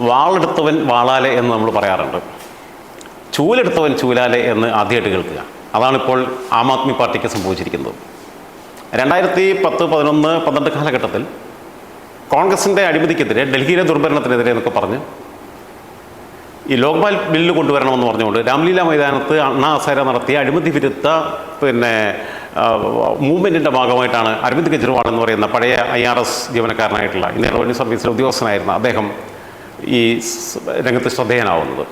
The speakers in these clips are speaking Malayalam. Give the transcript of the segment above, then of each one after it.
വാളെടുത്തവൻ വാളാലെ എന്ന് നമ്മൾ പറയാറുണ്ട്. ചൂലെടുത്തവൻ ചൂലാലെ എന്ന് ആദ്യമായിട്ട് കേൾക്കുക. അതാണിപ്പോൾ ആം ആദ്മി പാർട്ടിക്ക് സംഭവിച്ചിരിക്കുന്നത്. രണ്ടായിരത്തി പത്ത് പതിനൊന്ന് പന്ത്രണ്ട് കാലഘട്ടത്തിൽ കോൺഗ്രസിന്റെ അഴിമതിക്കെതിരെ ഡൽഹിയിലെ ദുർഭരണത്തിനെതിരെ എന്നൊക്കെ പറഞ്ഞ് ഈ ലോക്പാൽ ബില്ല് കൊണ്ടുവരണമെന്ന് പറഞ്ഞുകൊണ്ട് രാംലീല മൈതാനത്ത് അണ്ണാ ഹസാര നടത്തിയ അഴിമതി വിരുദ്ധ പിന്നെ മൂവ്മെന്റിന്റെ ഭാഗമായിട്ടാണ് അരവിന്ദ് കെജ്രിവാൾ എന്ന് പറയുന്ന പഴയ ഐ ആർ എസ് ജീവനക്കാരനായിട്ടുള്ള ഇന്ത്യൻ റവന്യൂ സർവീസിലെ ഉദ്യോഗസ്ഥനായിരുന്ന അദ്ദേഹം ഈ രംഗത്ത് ശ്രദ്ധേയനാവുന്നത്.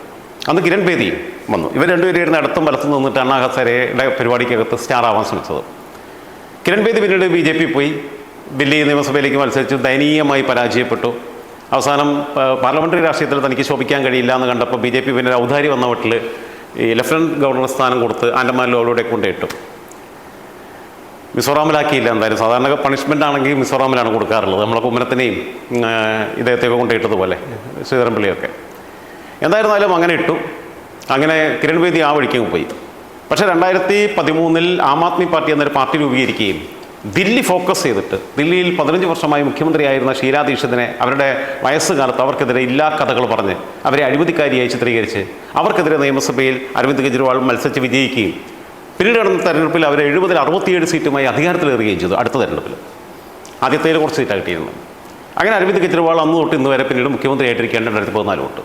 അന്ന് കിരൺ ബേദി വന്നു. ഇവർ രണ്ടുപേരും അടുത്തും വലത്തും നിന്നിട്ട് അണ്ണാ ഹസേരയുടെ പരിപാടിക്കകത്ത് സ്റ്റാർ ആവാൻ ശ്രമിച്ചത്. കിരൺ ബേദി പിന്നീട് ബി ജെ പി പോയി. ദില്ലി നിയമസഭയിലേക്ക് മത്സരിച്ച് ദയനീയമായി പരാജയപ്പെട്ടു. അവസാനം പാർലമെന്ററി രാഷ്ട്രീയത്തിൽ തനിക്ക് ശോഭിക്കാൻ കഴിയില്ല എന്ന് കണ്ടപ്പോൾ ബി ജെ പി പിന്നെ ഔദാരി വന്ന വട്ടിൽ ഈ ലഫ്റ്റനന്റ് ഗവർണർ സ്ഥാനം കൊടുത്ത് ആൻഡമാൻ അവിടെ കൊണ്ടിട്ടു. മിസോറാമിലാക്കിയില്ല എന്തായാലും. സാധാരണ പണിഷ്മെന്റ് ആണെങ്കിൽ മിസോറാമിലാണ് കൊടുക്കാറുള്ളത്. നമ്മളെ കുമ്മനത്തിനെയും ഇദ്ദേഹത്തെയൊക്കെ കൊണ്ടിട്ടതുപോലെ ശ്രീധരൻപിള്ളിയൊക്കെ. എന്തായിരുന്നാലും അങ്ങനെ ഇട്ടു. അങ്ങനെ കിരൺ ബേദി ആ വഴിക്ക് പോയി. പക്ഷേ രണ്ടായിരത്തി പതിമൂന്നിൽ ആം ആദ്മി പാർട്ടി എന്നൊരു പാർട്ടി രൂപീകരിക്കുകയും ദില്ലി ഫോക്കസ് ചെയ്തിട്ട് ദില്ലിയിൽ പതിനഞ്ച് വർഷമായി മുഖ്യമന്ത്രിയായിരുന്ന ഷീലാ ദീക്ഷിതിനെ അവരുടെ വയസ്സുകാലത്ത് അവർക്കെതിരെ ഇല്ലാ കഥകൾ പറഞ്ഞ് അവരെ അഴിമതിക്കാരിയായി ചിത്രീകരിച്ച് അവർക്കെതിരെ നിയമസഭയിൽ അരവിന്ദ് കെജ്രിവാൾ മത്സരിച്ച് വിജയിക്കുകയും പിന്നീട് നടന്ന തെരഞ്ഞെടുപ്പിൽ അവർ എഴുപതിൽ അറുപത്തിയേഴ് സീറ്റുമായി അധികാരത്തിലേറുകയും ചെയ്തു അടുത്ത തെരഞ്ഞെടുപ്പിൽ. ആദ്യത്തേൽ കുറച്ച് സീറ്റാണ് കിട്ടിയിരുന്നത് അങ്ങനെ അരവിന്ദ് കെജ്രിവാൾ അന്ന് തൊട്ട് ഇന്ന് വരെ പിന്നീട് മുഖ്യമന്ത്രി മുഖ്യമന്ത്രിയായിട്ടിരിക്കേണ്ട രണ്ടായിരത്തി പതിനാല് തൊട്ട്.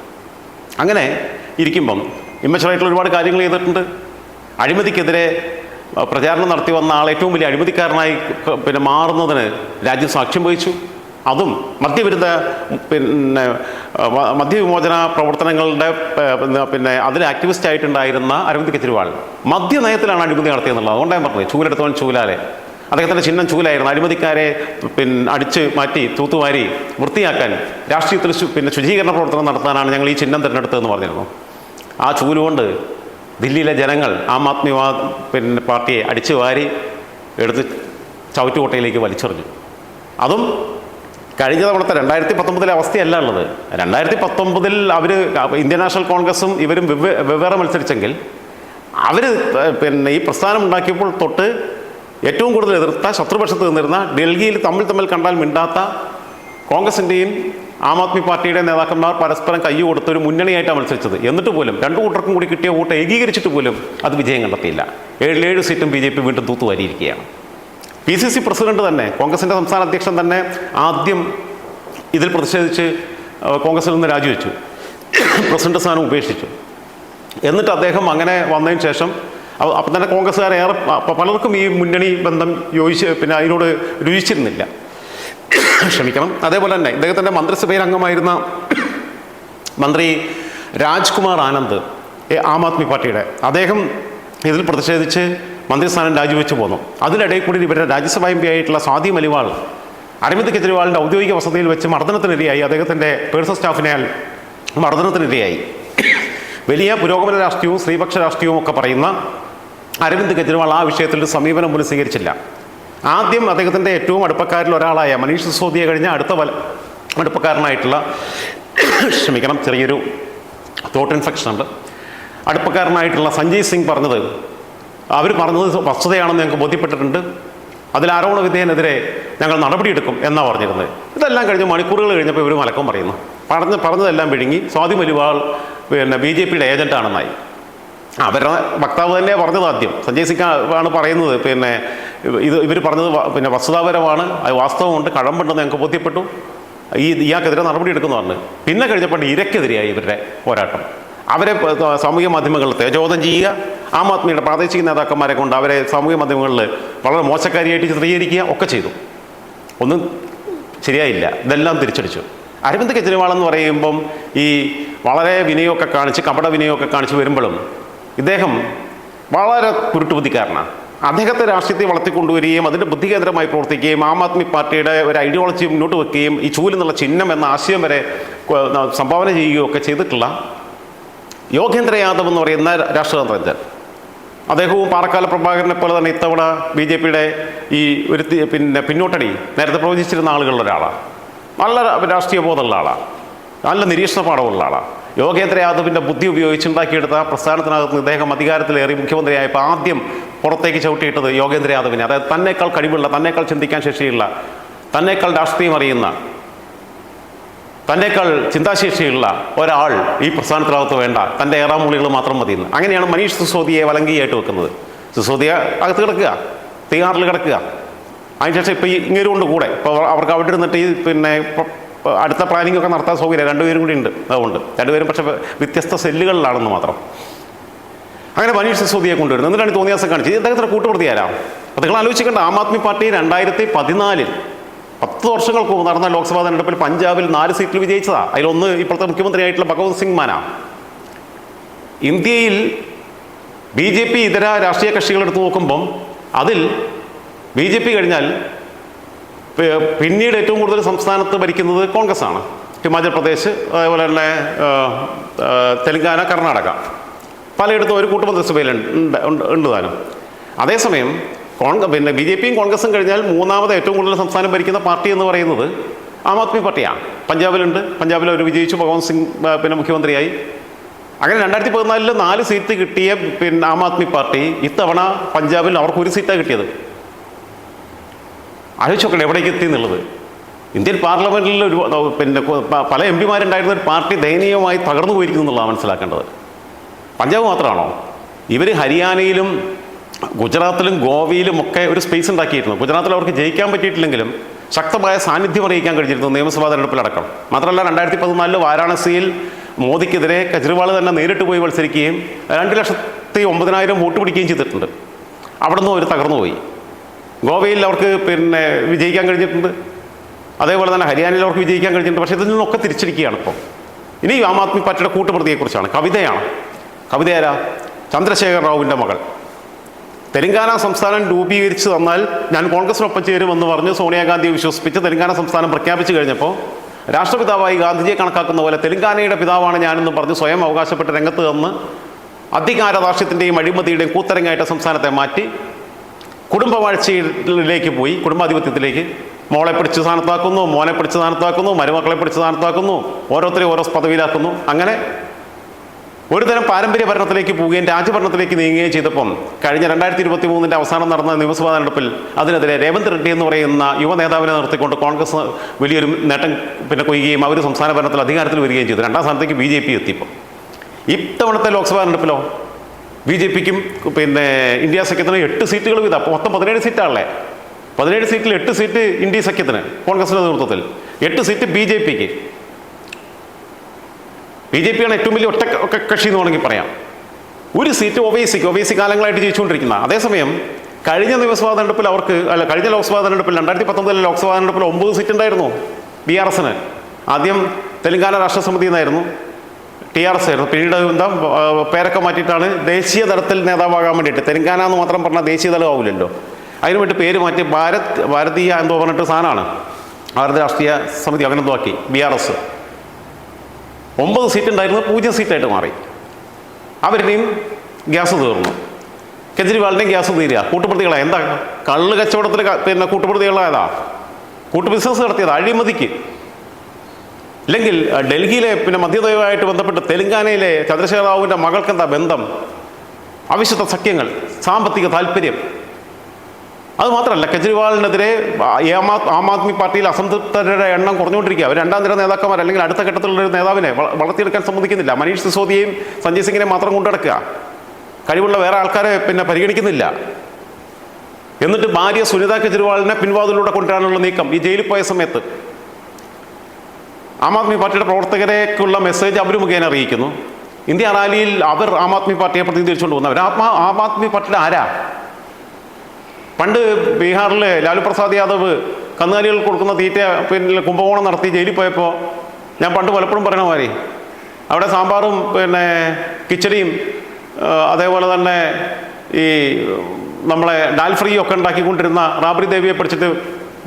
അങ്ങനെ ഇരിക്കുമ്പം ഇമ്മച്ചറായിട്ടുള്ള ഒരുപാട് കാര്യങ്ങൾ ചെയ്തിട്ടുണ്ട്. അഴിമതിക്കെതിരെ പ്രചാരണം നടത്തി വന്ന ആൾ ഏറ്റവും വലിയ അഴിമതിക്കാരനായി പിന്നെ മാറുന്നതിന് രാജ്യം സാക്ഷ്യം വഹിച്ചു. അതും മദ്യവിരുദ്ധ പിന്നെ മദ്യവിമോചന പ്രവർത്തനങ്ങളുടെ പിന്നെ- അതിൽ ആക്ടിവിസ്റ്റ് ആയിട്ടുണ്ടായിരുന്ന അരവിന്ദ് കെജ്രിവാൾ. മദ്യനയത്തിലാണ് അഴിമതി നടത്തിയെന്നുള്ളത്. അതുകൊണ്ടാണ് പറഞ്ഞത്. ചൂലെടുത്തവൻ ചൂലാലെ. അദ്ദേഹത്തിന്റെ ചിഹ്നം ചൂലായിരുന്നു. അഴിമതിക്കാരെ പിന്നെ അടിച്ച് മാറ്റി തൂത്തുവാരി വൃത്തിയാക്കാൻ രാഷ്ട്രീയത്തിൽ പിന്നെ ശുചീകരണ പ്രവർത്തനം നടത്താനാണ് ഞങ്ങൾ ഈ ചിഹ്നം തിരഞ്ഞെടുത്തതെന്ന് പറഞ്ഞിരുന്നു. ആ ചൂലുകൊണ്ട് ദില്ലിയിലെ ജനങ്ങൾ ആം ആദ്മി പിന്നെ പാർട്ടിയെ അടിച്ചു വാരി എടുത്ത് ചവറ്റുകോട്ടയിലേക്ക് വലിച്ചെറിഞ്ഞു. അതും കഴിഞ്ഞ തവണത്തെ രണ്ടായിരത്തി പത്തൊമ്പതിലെ അവസ്ഥയല്ല ഉള്ളത്. രണ്ടായിരത്തി പത്തൊമ്പതിൽ അവർ ഇന്ത്യൻ നാഷണൽ കോൺഗ്രസും ഇവരും വെവ്വേ വെവ്വേറെ മത്സരിച്ചെങ്കിൽ അവർ പിന്നെ ഈ പ്രസ്ഥാനം ഉണ്ടാക്കിയപ്പോൾ തൊട്ട് ഏറ്റവും കൂടുതൽ എതിർത്ത ശത്രുപക്ഷത്ത് നിന്നിരുന്ന ഡൽഹിയിൽ തമ്മിൽ തമ്മിൽ കണ്ടാൽ മിണ്ടാത്ത കോൺഗ്രസിന്റെയും ആം ആദ്മി പാർട്ടിയുടെ നേതാക്കന്മാർ പരസ്പരം കൈ കൊടുത്ത് ഒരു മുന്നണിയായിട്ടാണ് മത്സരിച്ചത്. എന്നിട്ട് പോലും രണ്ടു കൂട്ടർക്കും കൂടി കിട്ടിയ വോട്ട് ഏകീകരിച്ചിട്ട് പോലും അത് വിജയം കണ്ടെത്തിയില്ല. ഏഴിലേഴ് സീറ്റും ബി ജെ പി വീണ്ടും തൂത്തുവാരിയിരിക്കുകയാണ്. പി സി സി പ്രസിഡന്റ് തന്നെ കോൺഗ്രസിന്റെ സംസ്ഥാന അധ്യക്ഷൻ തന്നെ ആദ്യം ഇതിൽ പ്രതിഷേധിച്ച് കോൺഗ്രസിൽ നിന്ന് രാജിവെച്ചു. പ്രസിഡന്റ് സ്ഥാനം ഉപേക്ഷിച്ചു. എന്നിട്ട് അദ്ദേഹം അങ്ങനെ വന്നതിന് ശേഷം അപ്പം തന്നെ കോൺഗ്രസ്സുകാരേറെ പലർക്കും ഈ മുന്നണി ബന്ധം യോജിച്ച് പിന്നെ അതിനോട് രുചിച്ചിരുന്നില്ല. ക്ഷമിക്കണം. അതേപോലെ തന്നെ ഇദ്ദേഹത്തിന്റെ മന്ത്രിസഭയിൽ അംഗമായിരുന്ന മന്ത്രി രാജ്കുമാർ ആനന്ദ് ആം ആദ്മി പാർട്ടിയുടെ അദ്ദേഹം ഇതിൽ പ്രതിഷേധിച്ച് മന്ത്രിസ്ഥാനം രാജിവെച്ചു പോന്നു. അതിനിടയിൽ കൂടി ഇവരുടെ രാജ്യസഭാ എം പി ആയിട്ടുള്ള സ്വാതി മലിവാൾ അരവിന്ദ് കെജ്രിവാളിന്റെ ഔദ്യോഗിക വസതിയിൽ വെച്ച് മർദ്ദനത്തിനിരയായി. അദ്ദേഹത്തിന്റെ പേഴ്സണൽ സ്റ്റാഫിനാൽ മർദ്ദനത്തിനിരയായി. വലിയ പുരോഗമന രാഷ്ട്രീയവും സ്ത്രീപക്ഷ രാഷ്ട്രീയവും ഒക്കെ പറയുന്ന അരവിന്ദ് കെജ്രിവാൾ ആ വിഷയത്തിൽ സമീപനം പോലും സ്വീകരിച്ചില്ല. ആദ്യം അദ്ദേഹത്തിന്റെ ഏറ്റവും അടുപ്പക്കാരിൽ ഒരാളായ മനീഷ് സിസോദിയെ കഴിഞ്ഞ അടുത്ത വല അടുപ്പക്കാരനായിട്ടുള്ള ക്ഷമിക്കണം ചെറിയൊരു തോട്ട് ഇൻഫെക്ഷൻ ഉണ്ട്. അടുപ്പക്കാരനായിട്ടുള്ള സഞ്ജയ് സിംഗ് പറഞ്ഞത് അവർ പറഞ്ഞത് വസ്തുതയാണെന്ന് ഞങ്ങൾക്ക് ബോധ്യപ്പെട്ടിട്ടുണ്ട്. അതിൽ ആരോപണ വിധേയനെതിരെ ഞങ്ങൾ നടപടിയെടുക്കും എന്നാണ് പറഞ്ഞിരുന്നത്. ഇതെല്ലാം കഴിഞ്ഞ് മണിക്കൂറുകൾ കഴിഞ്ഞപ്പോൾ ഇവർ മലക്കം പറയുന്നു. പറഞ്ഞ് പറഞ്ഞതെല്ലാം വിഴുങ്ങി സ്വാതി മലിവാൾ പിന്നെ ബി ജെ പിയുടെ ഏജന്റാണെന്നായി അവരുടെ വക്താവ് തന്നെ പറഞ്ഞത് ആദ്യം. സഞ്ജയ് സിംഗ് ആണ് പറയുന്നത് പിന്നെ ഇത് ഇവർ പറഞ്ഞത് പിന്നെ വസ്തുതാപരമാണ് അത് വാസ്തവമുണ്ട് കഴമ്പുണ്ടെന്ന് ഞങ്ങൾക്ക് ബോധ്യപ്പെട്ടു. ഈ ഇയാൾക്കെതിരെ നടപടി എടുക്കുന്നു പറഞ്ഞു. പിന്നെ കഴിഞ്ഞപ്പോൾ ഇരക്കെതിരെയായി ഇവരുടെ പോരാട്ടം. അവരെ സാമൂഹ്യ മാധ്യമങ്ങളിൽ തേജോധം ചെയ്യുക ആം ആദ്മിയുടെ പ്രാദേശിക നേതാക്കന്മാരെ കൊണ്ട് അവരെ സാമൂഹ്യ മാധ്യമങ്ങളിൽ വളരെ മോശക്കാരിയായിട്ട് ചിത്രീകരിക്കുക ഒക്കെ ചെയ്തു. ഒന്നും ശരിയായില്ല. ഇതെല്ലാം തിരിച്ചടിച്ചു. അരവിന്ദ് കെജ്രിവാൾ എന്ന് പറയുമ്പം ഈ വളരെ വിനയമൊക്കെ കാണിച്ച് കപട വിനയമൊക്കെ കാണിച്ച് വരുമ്പോഴും ഇദ്ദേഹം വളരെ കുരുട്ടുബുദ്ധിക്കാരനാണ് അദ്ദേഹത്തെ രാഷ്ട്രീയത്തെ വളർത്തിക്കൊണ്ടുവരികയും അതിന്റെ ബുദ്ധികേന്ദ്രമായി പ്രവർത്തിക്കുകയും ആം ആദ്മി പാർട്ടിയുടെ ഒരു ഐഡിയോളജി മുന്നോട്ട് വെക്കുകയും ഈ ചൂലെന്നുള്ള ചിഹ്നം എന്ന ആശയം വരെ സംഭാവന ചെയ്യുകയും ഒക്കെ ചെയ്തിട്ടുള്ള യോഗേന്ദ്ര യാദവ് എന്ന് പറയുന്ന രാഷ്ട്രതന്ത്രജ്ഞൻ അദ്ദേഹവും പാറക്കാല പ്രഭാകരനെ പോലെ തന്നെ ഇത്തവണ ബി ജെ പിയുടെ ഈ ഒരു പിന്നെ പിന്നോട്ടടി നേരത്തെ പ്രവചിച്ചിരുന്ന ആളുകളുടെ ഒരാളാണ് നല്ല രാഷ്ട്രീയ ബോധമുള്ള ആളാണ് നല്ല നിരീക്ഷണ പാഠമുള്ള ആളാണ് യോഗേന്ദ്ര യാദവിന്റെ ബുദ്ധി ഉപയോഗിച്ചുണ്ടാക്കിയെടുത്ത പ്രസ്ഥാനത്തിനകത്ത് ഇദ്ദേഹം അധികാരത്തിലേറി മുഖ്യമന്ത്രിയായപ്പോൾ ആദ്യം പുറത്തേക്ക് ചവിട്ടിയിട്ടത് യോഗേന്ദ്ര യാദവിനെ അതായത് തന്നേക്കാൾ കഴിവുള്ള തന്നേക്കാൾ ചിന്തിക്കാൻ ശേഷിയുള്ള തന്നേക്കാൾ രാഷ്ട്രീയം അറിയുന്ന തന്നേക്കാൾ ചിന്താശേഷിയുള്ള ഒരാൾ ഈ പ്രസ്ഥാനത്തിനകത്ത് വേണ്ട. തന്റെ ഏറാം മൂളികൾ മാത്രം മതിയെന്ന് അങ്ങനെയാണ് മനീഷ് സിസോദിയെ വലങ്കിയായിട്ട് വെക്കുന്നത്. സിസോദിയ അകത്ത് കിടക്കുക. തീയാറിൽ കിടക്കുക. അതിനുശേഷം ഇപ്പോൾ ഈ ഇങ്ങനെ കൊണ്ട് കൂടെ. ഇപ്പോൾ അവർക്ക് അവിടെ ഇരുന്നിട്ട് ഈ പിന്നെ അടുത്ത പ്ലാനിംഗ് ഒക്കെ നടത്താൻ സൗകര്യം. രണ്ടുപേരും കൂടി ഉണ്ട്. അതുകൊണ്ട് രണ്ടുപേരും പക്ഷേ വ്യത്യസ്ത സെല്ലുകളിലാണെന്ന് മാത്രം. അങ്ങനെ മനീഷ് സിസോദിയെ കൊണ്ടുവരുന്നത് എന്നിട്ടാണ് തോന്നിയാസം കാണിച്ചത്. ഇദ്ദേഹത്തിന്റെ കൂട്ടുപ്രതി ആരാ അപ്പോൾ നിങ്ങൾ ആലോചിക്കേണ്ട ആം ആദ്മി പാർട്ടി രണ്ടായിരത്തി പതിനാലിൽ പത്ത് വർഷങ്ങൾക്ക് മുമ്പ് നടന്ന ലോക്സഭാ തെരഞ്ഞെടുപ്പിൽ പഞ്ചാബിൽ നാല് സീറ്റിൽ വിജയിച്ചതാ. അതിലൊന്ന് ഇപ്പോഴത്തെ മുഖ്യമന്ത്രിയായിട്ടുള്ള ഭഗവത് സിംഗ് മാനാ. ഇന്ത്യയിൽ ബി ജെ പി ഇതര രാഷ്ട്രീയ കക്ഷികൾ എടുത്തു നോക്കുമ്പം അതിൽ ബി ജെ പി കഴിഞ്ഞാൽ പിന്നീട് ഏറ്റവും കൂടുതൽ സംസ്ഥാനത്ത് ഭരിക്കുന്നത് കോൺഗ്രസ് ആണ് ഹിമാചൽ പ്രദേശ് അതേപോലെ തന്നെ തെലങ്കാന കർണാടക. പലയിടത്തും ഒരു കൂട്ടുമന്ത്രിസഭയിൽ ഉണ്ട് ഉണ്ട് താനും. അതേസമയം കോൺഗ്രസ് പിന്നെ ബി ജെ പിയും കോൺഗ്രസും കഴിഞ്ഞാൽ മൂന്നാമത് ഏറ്റവും കൂടുതൽ സംസ്ഥാനം ഭരിക്കുന്ന പാർട്ടി എന്ന് പറയുന്നത് ആം ആദ്മി പാർട്ടിയാണ്. പഞ്ചാബിലുണ്ട്. പഞ്ചാബിൽ അവർ വിജയിച്ചു. ഭഗവത് സിംഗ് പിന്നെ മുഖ്യമന്ത്രിയായി. അങ്ങനെ രണ്ടായിരത്തി പതിനാലിൽ നാല് സീറ്റ് കിട്ടിയ പിന്നെ ആം ആദ്മി പാർട്ടി ഇത്തവണ പഞ്ചാബിൽ അവർക്ക് ഒരു സീറ്റാണ് കിട്ടിയത്. ആലോചിച്ചോക്കട്ടെ എവിടേക്ക് എത്തി എന്നുള്ളത്. ഇന്ത്യൻ പാർലമെന്റിൽ ഒരു പിന്നെ പല എം പിമാരുണ്ടായിരുന്ന ഒരു പാർട്ടി ദയനീയമായി തകർന്നു പോയിരിക്കുന്നു എന്നുള്ളതാണ് മനസ്സിലാക്കേണ്ടത്. പഞ്ചാബ് മാത്രമാണോ? ഇവർ ഹരിയാനയിലും ഗുജറാത്തിലും ഗോവയിലും ഒക്കെ ഒരു സ്പേസ് ഉണ്ടാക്കിയിരുന്നു. ഗുജറാത്തിൽ അവർക്ക് ജയിക്കാൻ പറ്റിയിട്ടില്ലെങ്കിലും ശക്തമായ സാന്നിധ്യം അറിയിക്കാൻ കഴിഞ്ഞിരുന്നു നിയമസഭാ തെരഞ്ഞെടുപ്പിലടക്കം മാത്രമല്ല രണ്ടായിരത്തി പതിനാലിൽ വാരാണസിയിൽ മോദിക്കെതിരെ കെജ്രിവാൾ തന്നെ നേരിട്ട് പോയി മത്സരിക്കുകയും രണ്ട് ലക്ഷത്തി ഒമ്പതിനായിരം വോട്ട് പിടിക്കുകയും ചെയ്തിട്ടുണ്ട്. അവിടെ നിന്ന് അവർ തകർന്നു പോയി. ഗോവയിൽ അവർക്ക് പിന്നെ വിജയിക്കാൻ കഴിഞ്ഞിട്ടുണ്ട്. അതേപോലെ തന്നെ ഹരിയാനയിൽ അവർക്ക് വിജയിക്കാൻ കഴിഞ്ഞിട്ടുണ്ട്. പക്ഷേ ഇതിൽ നിന്നൊക്കെ തിരിച്ചിരിക്കുകയാണ് ഇപ്പോൾ ഇനി ആം ആദ്മി പാർട്ടിയുടെ കൂട്ടുപ്രതിയെക്കുറിച്ചാണ്. കവിതയാണ്. കവിതയാരാ? ചന്ദ്രശേഖർ റാവുവിന്റെ മകൾ. തെലങ്കാന സംസ്ഥാനം രൂപീകരിച്ച് തന്നാൽ ഞാൻ കോൺഗ്രസിനൊപ്പം ചേരുമെന്ന് പറഞ്ഞ് സോണിയാഗാന്ധിയെ വിശ്വസിപ്പിച്ച് തെലങ്കാന സംസ്ഥാനം പ്രഖ്യാപിച്ചു കഴിഞ്ഞപ്പോൾ രാഷ്ട്രപിതാവായി ഗാന്ധിജിയെ കണക്കാക്കുന്ന പോലെ തെലങ്കാനയുടെ പിതാവാണ് ഞാനെന്ന് പറഞ്ഞ് സ്വയം അവകാശപ്പെട്ട് രംഗത്ത് അധികാര രാഷ്ട്രീയത്തിന്റെയും അഴിമതിയുടെയും കൂത്തരങ്ങായിട്ട് സംസ്ഥാനത്തെ മാറ്റി കുടുംബവാഴ്ചയിലേക്ക് പോയി കുടുംബാധിപത്യത്തിലേക്ക് മോളെ പിടിച്ച് സ്ഥാനത്താക്കുന്നു മോനെ പിടിച്ച് സ്ഥാനത്താക്കുന്നു മരുമക്കളെ പിടിച്ച് സ്ഥാനത്താക്കുന്നു ഓരോരുത്തരെയും ഓരോ പദവിയിലാക്കുന്നു. അങ്ങനെ ഒരു തരം പാരമ്പര്യ ഭരണത്തിലേക്ക് പോവുകയും രാജ്യഭരണത്തിലേക്ക് നീങ്ങുകയും ചെയ്തപ്പം കഴിഞ്ഞ രണ്ടായിരത്തി ഇരുപത്തി മൂന്നിന്റെ അവസാനം നടന്ന നിയമസഭാ തെരഞ്ഞെടുപ്പിൽ അതിനെതിരെ രേവന്ത് റെഡ്ഡി എന്ന് പറയുന്ന യുവ നേതാവിനെ നിർത്തിക്കൊണ്ട് കോൺഗ്രസ് വലിയൊരു നേട്ടം പിന്നെ കൊയ്യുകയും അവർ സംസ്ഥാന ഭരണത്തിൽ അധികാരത്തിൽ വരികയും ചെയ്തു. രണ്ടാം സ്ഥാനത്തേക്ക് ബി ജെ പി എത്തിയപ്പോൾ ഇത്തവണത്തെ ലോക്സഭാ തെരഞ്ഞെടുപ്പിലോ ബി ജെ പിക്കും പിന്നെ ഇന്ത്യ സഖ്യത്തിന് എട്ട് സീറ്റുകൾ അപ്പോൾ മൊത്തം പതിനേഴ് സീറ്റാണല്ലേ? പതിനേഴ് സീറ്റിൽ എട്ട് സീറ്റ് ഇന്ത്യ സഖ്യത്തിന് കോൺഗ്രസിന്റെ നേതൃത്വത്തിൽ. എട്ട് സീറ്റ് ബി ജെ പിക്ക്. ബി ജെ പിയാണ് ഏറ്റവും വലിയ ഒറ്റ കക്ഷി എന്ന് വേണമെങ്കിൽ പറയാം. ഒരു സീറ്റ് ഒവൈസിക്ക് ഒവൈസി കാലങ്ങളായിട്ട് ജയിച്ചുകൊണ്ടിരിക്കുന്ന അതേസമയം കഴിഞ്ഞ നിയമസഭാ തെരഞ്ഞെടുപ്പിൽ അവർക്ക് അല്ല കഴിഞ്ഞ ലോക്സഭാ തെരഞ്ഞെടുപ്പിൽ രണ്ടായിരത്തി പത്തൊമ്പതിലെ ലോക്സഭാ തെരഞ്ഞെടുപ്പിൽ ഒമ്പത് സീറ്റ് ഉണ്ടായിരുന്നു ബി ആർ എസിന്. ആദ്യം തെലങ്കാന രാഷ്ട്ര സമിതി എന്നായിരുന്നു. ടി ആർ എസ് ആയിരുന്നു. പിന്നീട് എന്താ പേരൊക്കെ മാറ്റിയിട്ടാണ് ദേശീയ തലത്തിൽ നേതാവാകാൻ വേണ്ടിയിട്ട്. തെലങ്കാന എന്ന് മാത്രം പറഞ്ഞാൽ ദേശീയ തലം ആവില്ലല്ലോ അതിന് വേണ്ടി പേര് മാറ്റി ഭാരത് ഭാരതീയ എന്തോ പറഞ്ഞിട്ട് സാധനമാണ്. ഭാരത രാഷ്ട്രീയ സമിതി അങ്ങനെ എന്തോ ആക്കി ബി ആർ എസ്. ഒമ്പത് സീറ്റ് ഉണ്ടായിരുന്നത് പൂജ്യം സീറ്റായിട്ട് മാറി. അവരുടെയും ഗ്യാസ് തീർന്നു. കെജ്രിവാളിന്റെയും ഗ്യാസ് തീരുക. കൂട്ടുപ്രതികളെ. എന്താ? കള്ള് കച്ചവടത്തിൽ പിന്നെ കൂട്ടുപ്രതികളായതാ? കൂട്ടു ബിസിനസ് നടത്തിയത് അഴിമതിക്ക്. അല്ലെങ്കിൽ ഡൽഹിയിലെ പിന്നെ മധ്യദൈവമായിട്ട് ബന്ധപ്പെട്ട് തെലങ്കാനയിലെ ചന്ദ്രശേഖർ റാവുവിന്റെ മകൾക്കെന്താ ബന്ധം? അവിശുദ്ധ സഖ്യങ്ങൾ സാമ്പത്തിക താല്പര്യം അത് മാത്രമല്ല കെജ്രിവാളിനെതിരെ ആം ആദ്- ആം ആദ്മി പാർട്ടിയിൽ അസംതൃപ്തരുടെ എണ്ണം കുറഞ്ഞുകൊണ്ടിരിക്കുക അവർ രണ്ടാം നിര നേതാക്കന്മാർ അല്ലെങ്കിൽ അടുത്ത ഘട്ടത്തിലുള്ള ഒരു നേതാവിനെ വളർത്തിയെടുക്കാൻ സമ്മതിക്കുന്നില്ല. മനീഷ് സിസോദിയെയും സഞ്ജയ് സിംഗിനെ മാത്രം കൊണ്ടുനടക്കുക. കഴിവുള്ള വേറെ ആൾക്കാരെ പിന്നെ പരിഗണിക്കുന്നില്ല. എന്നിട്ട് ഭാര്യ സുനിത കെജ്രിവാളിനെ പിൻവാതിലൂടെ കൊണ്ടുവരാനുള്ള നീക്കം ഈ ജയിലിൽ പോയ സമയത്ത്. ആം ആദ്മി പാർട്ടിയുടെ പ്രവർത്തകരേക്കുള്ള മെസ്സേജ് അവർ മുഖേന അറിയിക്കുന്നു. ഇന്ത്യ റാലിയിൽ അവർ ആം ആദ്മി പാർട്ടിയെ പ്രതിനിധീകരിച്ചുകൊണ്ട് വന്നവർ ആത്മാ ആം ആദ്മി പാർട്ടിയുടെ ആരാ? പണ്ട് ബീഹാറിൽ ലാലു പ്രസാദ് യാദവ് കന്നുകാലികൾ കൊടുക്കുന്ന തീറ്റ പിന്നെ കുംഭകോണം നടത്തി ജയിലിൽ പോയപ്പോൾ ഞാൻ പണ്ട് പലപ്പോഴും പറയണ മാതിരി അവിടെ സാമ്പാറും പിന്നെ കിച്ചടിയും അതേപോലെ തന്നെ ഈ നമ്മളെ ഡാൽ ഫ്രീ ഒക്കെ ഉണ്ടാക്കിക്കൊണ്ടിരുന്ന റാബ്രി ദേവിയെ പിടിച്ചിട്ട്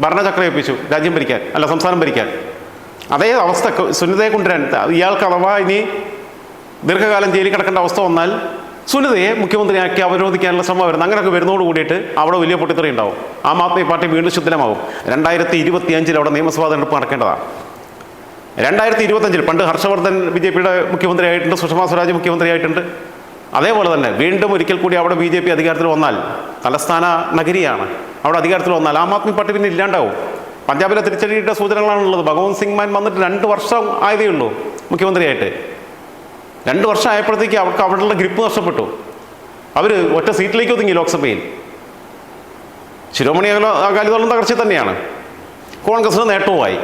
ഭരണചക്രം ഏൽപ്പിച്ചു രാജ്യം ഭരിക്കാൻ അല്ല സംസ്ഥാനം ഭരിക്കാൻ. അതേ അവസ്ഥ സുനിതയെ കൊണ്ടുവരാൻ ഇയാൾക്ക് അഥവാ ഇനി ദീർഘകാലം ജയിലിൽ കിടക്കേണ്ട അവസ്ഥ വന്നാൽ സുനിതയെ മുഖ്യമന്ത്രിയാക്കി അവരോധിക്കാനുള്ള ശ്രമം വരുന്നത് അങ്ങനെയൊക്കെ വരുന്നതോട് കൂടിയിട്ട് അവിടെ വലിയ പൊട്ടിത്തെറി ഉണ്ടാവും. ആം ആദ്മി പാർട്ടി വീണ്ടും ശുദ്ധമാവും രണ്ടായിരത്തി ഇരുപത്തി അഞ്ചിൽ അവിടെ നിയമസഭാ തെരഞ്ഞെടുപ്പ് നടക്കേണ്ടതാണ് രണ്ടായിരത്തി ഇരുപത്തഞ്ചിൽ പണ്ട് ഹർഷവർദ്ധൻ ബി ജെ പിയുടെ മുഖ്യമന്ത്രിയായിട്ടുണ്ട് സുഷമ സ്വരാജ് മുഖ്യമന്ത്രിയായിട്ടുണ്ട്. അതേപോലെ തന്നെ വീണ്ടും ഒരിക്കൽ കൂടി അവിടെ ബി ജെ പി അധികാരത്തിൽ വന്നാൽ തലസ്ഥാന നഗരിയാണ്. അവിടെ അധികാരത്തിൽ വന്നാൽ ആം ആദ്മി പാർട്ടി പിന്നെ ഇല്ലാണ്ടാവും. പഞ്ചാബിലെ തിരിച്ചടിയുടെ സൂചനകളാണുള്ളത്. ഭഗവത് സിംഗ് മാൻ വന്നിട്ട് രണ്ട് വർഷം ആയതേ ഉള്ളൂ മുഖ്യമന്ത്രിയായിട്ട്. രണ്ട് വർഷം ആയപ്പോഴത്തേക്ക് അവർക്ക് അവിടെയുള്ള ഗ്രിപ്പ് നഷ്ടപ്പെട്ടു. അവർ ഒറ്റ സീറ്റിലേക്ക് ഒതുങ്ങി ലോക്സഭയിൽ. ശിരോമണി അകാലിദളം തകർച്ച തന്നെയാണ്. കോൺഗ്രസിന് നേട്ടവുമായി.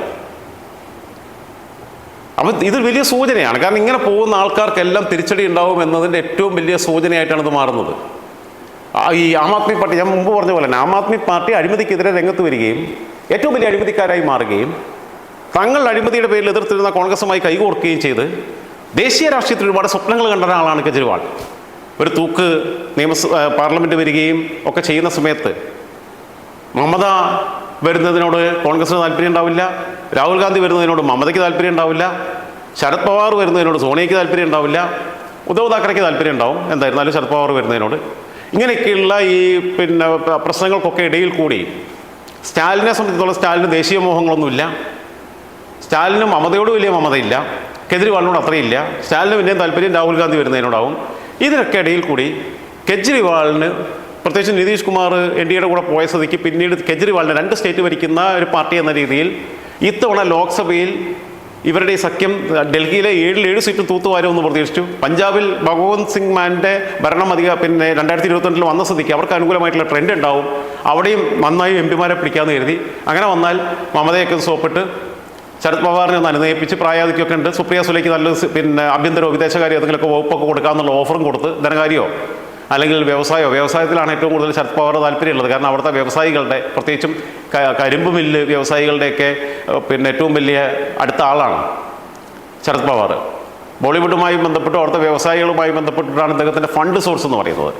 അപ്പം ഇത് വലിയ സൂചനയാണ്. കാരണം ഇങ്ങനെ പോകുന്ന ആൾക്കാർക്കെല്ലാം തിരിച്ചടി ഉണ്ടാവും എന്നതിന്റെ ഏറ്റവും വലിയ സൂചനയായിട്ടാണ് ഇത് മാറുന്നത്. ഈ ആം ആദ്മി പാർട്ടി ഞാൻ മുമ്പ് പറഞ്ഞ പോലെ തന്നെ ആം ആദ്മി പാർട്ടി അഴിമതിക്കെതിരെ രംഗത്ത് വരികയും ഏറ്റവും വലിയ അഴിമതിക്കാരായി മാറുകയും തങ്ങൾ അഴിമതിയുടെ പേരിൽ എതിർത്തിരുന്ന കോൺഗ്രസുമായി കൈകോർക്കുകയും ചെയ്ത് ദേശീയ രാഷ്ട്രീയത്തിൽ ഒരുപാട് സ്വപ്നങ്ങൾ കണ്ട ഒരാളാണ് കെജ്രിവാൾ. ഒരു തൂക്ക് നിയമസ പാർലമെന്റ് വരികയും ഒക്കെ ചെയ്യുന്ന സമയത്ത് മമത വരുന്നതിനോട് കോൺഗ്രസിന് താല്പര്യം ഉണ്ടാവില്ല രാഹുൽ ഗാന്ധി വരുന്നതിനോട് മമതയ്ക്ക് താല്പര്യം ഉണ്ടാവില്ല ശരത് പവാർ വരുന്നതിനോട് സോണിയയ്ക്ക് താല്പര്യം ഉണ്ടാവില്ല ഉദ്ധവ് താക്കറയ്ക്ക് താല്പര്യം ഉണ്ടാവും എന്തായിരുന്നാലും ശരത് പവാർ വരുന്നതിനോട്. ഇങ്ങനെയൊക്കെയുള്ള ഈ പിന്നെ പ്രശ്നങ്ങൾക്കൊക്കെ ഇടയിൽ കൂടി സ്റ്റാലിനെ സംബന്ധിച്ചിടത്തോളം സ്റ്റാലിന് ദേശീയ മോഹങ്ങളൊന്നുമില്ല. സ്റ്റാലിന് മമതയോട് വലിയ മമതയില്ല. കെജ്രിവാളിനോട് അത്രയില്ല സ്റ്റാലിന് പിന്നെയും താല്പര്യം രാഹുൽ ഗാന്ധി വരുന്നതിനോടാവും. ഇതിനൊക്കെ ഇടയിൽ കൂടി കെജ്രിവാളിന് പ്രത്യേകിച്ച് നിതീഷ് കുമാർ എൻ ഡി എയുടെ കൂടെ പോയ സ്ഥിതിക്ക് പിന്നീട് കെജ്രിവാളിന് രണ്ട് സ്റ്റേറ്റ് ഭരിക്കുന്ന ഒരു പാർട്ടി എന്ന രീതിയിൽ ഇത്തവണ ലോക്സഭയിൽ ഇവരുടെ ഈ സഖ്യം ഡൽഹിയിലെ ഏഴിൽ ഏഴ് സീറ്റ് തൂത്തുവാരുമെന്ന് പ്രതീക്ഷിച്ചു. പഞ്ചാബിൽ ഭഗവന്ത് സിംഗ് മാന്റെ ഭരണം അധിക പിന്നെ രണ്ടായിരത്തി ഇരുപത്തിരണ്ടിൽ വന്ന സ്ഥിതിക്ക് അവർക്ക് അനുകൂലമായിട്ടുള്ള ട്രെൻഡ് ഉണ്ടാവും. അവിടെയും നന്നായി എം പിമാരെ പിടിക്കാമെന്ന് കരുതി. അങ്ങനെ വന്നാൽ മമതയൊക്കെ സോപ്പിട്ട് ശരത് പവാറിനെ ഒന്ന് അനുനയിപ്പിച്ച് പ്രായാധിക്യമൊക്കെ ഉണ്ട്. സുപ്രിയ സുലയ്ക്ക് നല്ല പിന്നെ ആഭ്യന്തരമോ വിദേശകാര്യോ ഏതെങ്കിലുമൊക്കെ വകുപ്പൊക്കെ കൊടുക്കാമെന്നുള്ള ഓഫറും കൊടുത്ത് ധനകാര്യമോ അല്ലെങ്കിൽ വ്യവസായമോ വ്യവസായത്തിലാണ് ഏറ്റവും കൂടുതൽ ശരത് പവാർ താല്പര്യമുള്ളത്. കാരണം അവിടുത്തെ വ്യവസായികളുടെ പ്രത്യേകിച്ചും കരിമ്പ് മില്ല് വ്യവസായികളുടെയൊക്കെ പിന്നെ ഏറ്റവും വലിയ അടുത്ത ആളാണ് ശരത് പവാർ. ബോളിവുഡുമായി ബന്ധപ്പെട്ട് അവിടുത്തെ വ്യവസായികളുമായി ബന്ധപ്പെട്ടിട്ടാണ് അദ്ദേഹത്തിന്റെ ഫണ്ട് സോഴ്സ് എന്ന് പറയുന്നത്.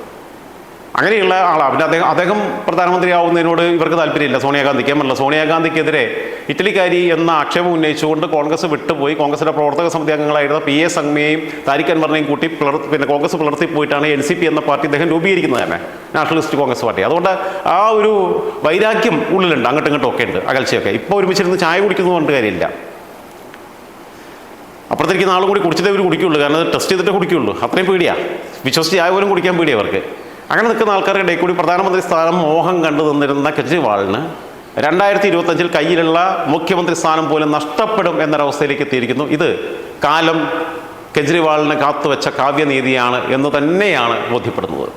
അങ്ങനെയുള്ള ആളാണ് പിന്നെ അദ്ദേഹം അദ്ദേഹം പ്രധാനമന്ത്രിയാവുന്നതിനോട് ഇവർക്ക് താല്പര്യമില്ല സോണിയാഗാന്ധിക്ക്. എന്നല്ല സോണിയാഗാന്ധിക്കെതിരെ ഇറ്റലിക്കാരി എന്ന ആക്ഷേപം ഉന്നയിച്ചുകൊണ്ട് കോൺഗ്രസ് വിട്ടുപോയി. കോൺഗ്രസിന്റെ പ്രവർത്തക സമിതി അംഗങ്ങളായിരുന്ന പി എ സംഗ്മയെയും താരിഖ് അൻവറിനെയും കൂട്ടി പിളർ പിന്നെ കോൺഗ്രസ് പിളർത്തി പോയിട്ടാണ് എൻ സി പി എന്ന പാർട്ടി അദ്ദേഹം രൂപീകരിക്കുന്നത് തന്നെ. Nationalist Congress party. അതുകൊണ്ട് ആ ഒരു വൈരാഗ്യം ഉള്ളിലുണ്ട്. അങ്ങോട്ടും ഇങ്ങോട്ടും ഒക്കെ ഉണ്ട് അകൽച്ചയൊക്കെ. ഇപ്പോൾ ഒരുമിച്ചിരുന്ന് ചായ കുടിക്കുന്നു കൊണ്ട് കാര്യമില്ല. അപ്പുറത്തേക്ക് നാളും കൂടി കുടിച്ചിട്ടേ ഇവർ കുടിക്കുള്ളൂ. കാരണം ടെസ്റ്റ് ചെയ്തിട്ടേ കുടിക്കുള്ളൂ. അത്രയും പേടിയാണ് വിശ്വസിച്ച് ചായ പോലും കുടിക്കാൻ പേടിയാണ് അവർക്ക് അങ്ങനെ നിൽക്കുന്ന ആൾക്കാരുടെ ഇടയിൽ കൂടി പ്രധാനമന്ത്രി സ്ഥാനം മോഹം കണ്ടു തന്നിരുന്ന കെജ്രിവാളിന് രണ്ടായിരത്തി ഇരുപത്തഞ്ചിൽ കയ്യിലുള്ള മുഖ്യമന്ത്രി സ്ഥാനം പോലും നഷ്ടപ്പെടും എന്നൊരവസ്ഥയിലേക്ക് എത്തിയിരിക്കുന്നു. ഇത് കാലം കെജ്രിവാളിന് കാത്തുവെച്ച കാവ്യനീതിയാണ് എന്ന് തന്നെയാണ് ബോധ്യപ്പെടുന്നത്.